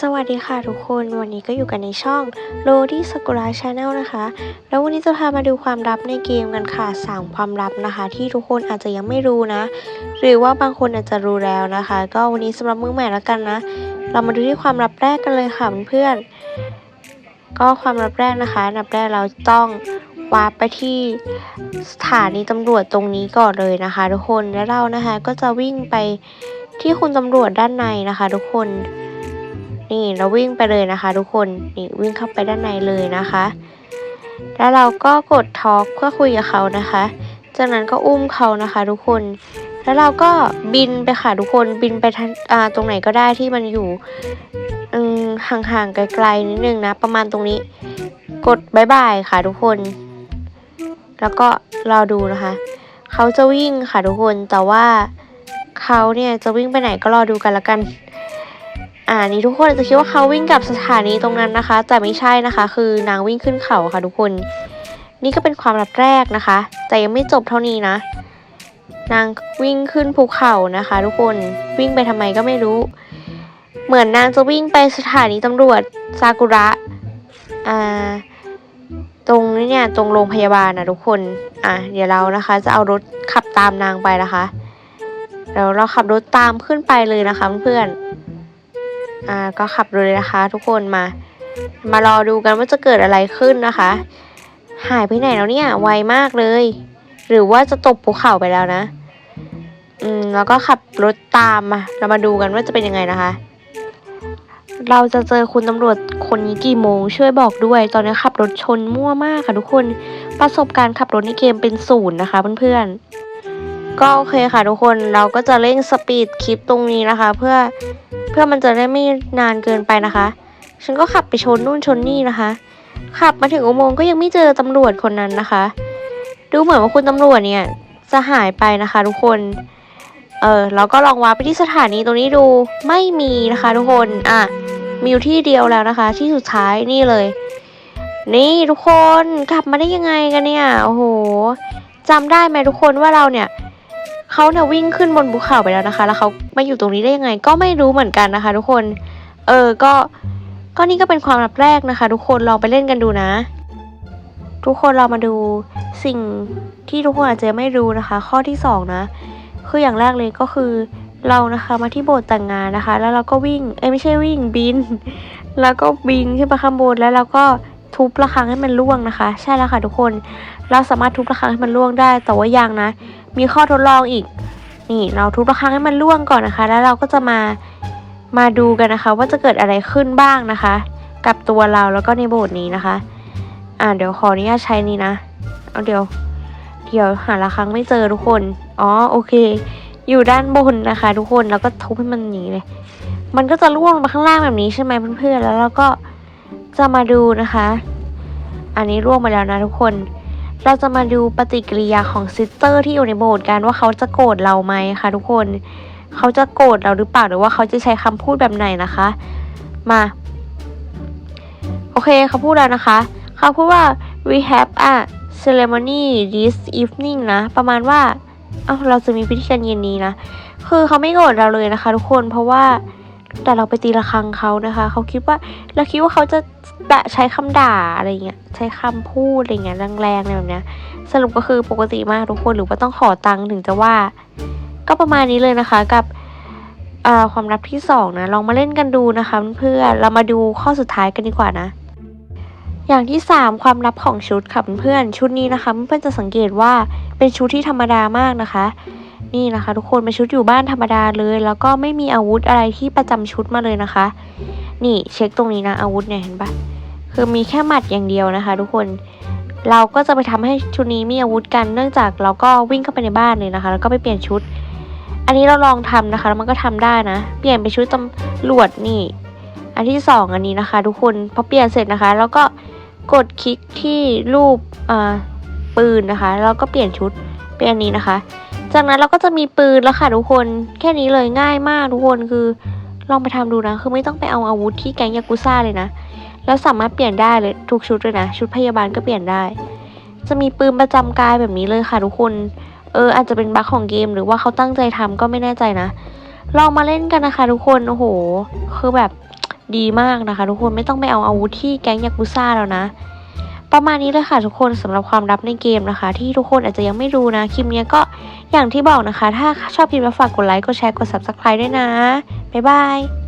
สวัสดีค่ะทุกคนวันนี้ก็อยู่กันในช่อง r o d y Sakura Channel นะคะ แล้ววันนี้จะพามาดูความลับในเกมกันค่ะสามความลับนะคะ ที่ทุกคนอาจจะยังไม่รู้นะ หรือว่าบางคนอาจจะรู้แล้วนะคะ ก็วันนี้สำหรับมือใหม่แล้วกันนะ เรามาดูที่ความลับแรกกันเลยค่ะเพื่อนก็ความลับแรกนะคะอันดับแรกเราต้องวาร์ปไปที่สถานีตำรวจตรงนี้ก่อนเลยนะคะ ทุกคนแล้วเรานะคะก็จะวิ่งไปที่คุณตำรวจด้านในนะคะ ทุกคน นี่เราวิ่งไปเลยนะคะ ทุกคนนี่วิ่งเข้าไปด้านในเลยนะคะ แล้วเราก็กดทอล์กเพื่อคุยกับเขานะคะ จากนั้นก็อุ้มเขานะคะ ทุกคน แล้วเราก็บินไปค่ะทุกคนบินไปที่ตรงไหนก็ได้ที่มันอยู่ห่างๆไกลๆนิดนึงนะ ประมาณตรงนี้ กดบายบายค่ะทุกคน แล้วก็รอดูนะคะ เขาจะวิ่งค่ะทุกคนแต่ว่าเขาเนี่ยจะวิ่งไปไหนก็รอดูกันละกัน อ่านี่ทุกคนจะคิดว่าเขาวิ่งกับสถานีตรงนั้นนะคะ แต่ไม่ใช่นะคะ คือนางวิ่งขึ้นเขาค่ะทุกคน นี่ก็เป็นความลับแรกนะคะ แต่ยังไม่จบเท่านี้นะ นางวิ่งขึ้นภูเขานะคะ ทุกคนวิ่งไปทำไมก็ไม่รู้ เหมือนนางจะวิ่งไปสถานีตำรวจซากุระอ่าตรงนี้เนี่ยตรงโรงพยาบาลนะทุกคน อะเดี๋ยวเรานะคะ จะเอารถขับตามนางไปนะคะ แล้วเราขับรถตามขึ้นไปเลยนะคะเพื่อนๆ อ่าก็ขับเลยนะคะทุกคนมา มารอดูกันว่าจะเกิดอะไรขึ้นนะคะ หายไปไหนแล้วเนี่ยไวมากเลย หรือว่าจะตกภูเขาไปแล้วนะ อืมแล้วก็ขับรถตามมาเรามาดูกันว่าจะเป็นยังไงนะคะ เราจะเจอคุณตำรวจคนนี้กี่โมง ช่วยบอกด้วย ตอนนี้ขับรถชนมั่วมากค่ะทุกคนประสบการณ์ขับรถในเกมเป็นศูนย์นะคะเพื่อนๆก็โอเคค่ะทุกคนเราก็จะเร่งสปีดคลิปตรงนี้นะคะ เพื่อ พื่อมันจะได้ไม่นานเกินไปนะคะ ฉันก็ขับไปชนนู่นชนนี่นะคะ ขับมาถึงอุโมงค์ก็ยังไม่เจอตำรวจคนนั้นนะคะ ดูเหมือนว่าคุณตำรวจเนี่ยจะหายไปนะคะ ทุกคน เออเราก็ลองวาร์ปไปที่สถานีตรงนี้ดูไม่มีนะคะ ทุกคนอะมีอยู่ที่เดียวแล้วนะคะ ที่สุดท้ายนี่เลย นี่ทุกคนกลับมาได้ยังไงกันเนี่ยโอ้โหจำได้ไหมทุกคนว่าเราเนี่ย เขาเนี่ยวิ่งขึ้นบนภูเขาไปแล้วนะคะ แล้วเขามาอยู่ตรงนี้ได้ยังไง ก็ไม่รู้เหมือนกันนะคะ ทุกคน เออ ก็ ก็นี่ก็เป็นความลับแรกนะคะ ทุกคนลองไปเล่นกันดูนะ ทุกคนเรามาดูสิ่งที่ทุกคนอาจจะไม่รู้นะคะ ข้อที่สองนะ คืออย่างแรกเลยก็คือเรานะคะมาที่โบสถ์แต่งงานนะคะ แล้วเราก็วิ่ง เอ้ยไม่ใช่วิ่งบิน แล้วก็บินขึ้นไปข้างบนแล้วเราก็ ทุบระฆังให้มันร่วงนะคะ ใช่แล้วค่ะทุกคน เราสามารถทุบระฆังให้มันร่วงได้ แต่ว่ายังนะ มีข้อทดลองอีก นี่เราทุบระฆังให้มันร่วงก่อนนะคะ แล้วเราก็จะมามาดูกันนะคะ ว่าจะเกิดอะไรขึ้นบ้างนะคะ กับตัวเราแล้วก็ในโบสถ์นี้นะคะ อ่าเดี๋ยวขออนุญาตใช้นี้นะเอาเดี๋ยว เดี๋ยวหาระฆังไม่เจอทุกคน อ๋อโอเค อยู่ด้านบนนะคะ ทุกคนแล้วก็ทุบให้มันหนีเลย มันก็จะล่วงมาข้างล่างแบบนี้ใช่ไหมเพื่อนๆแล้วเราก็ จะมาดูนะคะ อันนี้ร่วงมาแล้วนะทุกคน เราจะมาดูปฏิกิริยาของซิสเตอร์ที่อยู่ในโบสถ์กันว่าเขาจะโกรธเราไหมคะทุกคน เขาจะโกรธเราหรือเปล่าหรือว่าเขาจะใช้คำพูดแบบไหนนะคะ มา โอเคเขาพูดแล้วนะคะ เขาพูดว่า we have a ceremony this evening นะ ประมาณว่า เอ้าเราจะมีพิธีการเย็นนี้นะ คือเขาไม่โกรธเราเลยนะคะ ทุกคน เพราะว่า แต่เราไปตีระฆังเขานะคะ เขาคิดว่าเราคิดว่าเขาจะใช้คำด่าอะไรเงี้ยใช้คำพูดอะไรเงี้ยแรงๆอะไรแบบเนี้ยสรุปก็คือปกติมากทุกคนหรือว่าต้องขอตังค์ถึงจะว่า ก็ประมาณนี้เลยนะคะกับความลับที่สองนะลองมาเล่นกันดูนะคะเพื่อนเรามาดูข้อสุดท้ายกันดีกว่านะ อย่างที่ 3 ความลับของชุดค่ะเพื่อนชุดนี้นะคะเพื่อนจะสังเกตว่าเป็นชุดที่ธรรมดามากนะคะ นี่นะคะ ทุกคนเป็นชุดอยู่บ้านธรรมดาเลย แล้วก็ไม่มีอาวุธอะไรที่ประจำชุดมาเลยนะคะ นี่เช็คตรงนี้นะอาวุธเนี่ยเห็นปะคือมีแค่หมัดอย่างเดียวนะคะ ทุกคนเราก็จะไปทำให้ชุดนี้มีอาวุธกันเนื่องจากเราก็วิ่งเข้าไปในบ้านเลยนะคะ แล้วก็ไปเปลี่ยนชุด อันนี้เราลองทำนะคะแล้วมันก็ทำได้นะ เปลี่ยนเป็นชุดตำรวจนี่ อันที่สองอันนี้นะคะ ทุกคนพอเปลี่ยนเสร็จนะคะ แล้วก็กดคลิกที่รูปปืนนะคะ แล้วก็เปลี่ยนชุดเป็นอันนี้นะคะ จากนั้นเราก็จะมีปืนแล้วค่ะทุกคนแค่นี้เลยง่ายมากทุกคนคือลองไปทำดูนะ คือไม่ต้องไปเอาอาวุธที่แก๊งยากุซ่าเลยนะ แล้วสามารถเปลี่ยนได้เลยทุกชุดเลยนะ ชุดพยาบาลก็เปลี่ยนได้ จะมีปืนประจำกายแบบนี้เลยค่ะทุกคนเอออาจจะเป็นบั๊กของเกมหรือว่าเขาตั้งใจทำก็ไม่แน่ใจนะ ลองมาเล่นกันนะคะทุกคนโอ้โห คือแบบดีมากนะคะ ทุกคนไม่ต้องไปเอาอาวุธที่แก๊งยากุซ่าแล้วนะ ประมาณนี้เลยค่ะทุกคนสำหรับความลับในเกมนะคะ ที่ทุกคนอาจจะยังไม่รู้นะคลิปนี้ก็ อย่างที่บอกนะคะ ถ้าชอบคลิปแล้วฝากกดไลค์ กดแชร์ กด subscribe ด้วยนะ บ๊ายบาย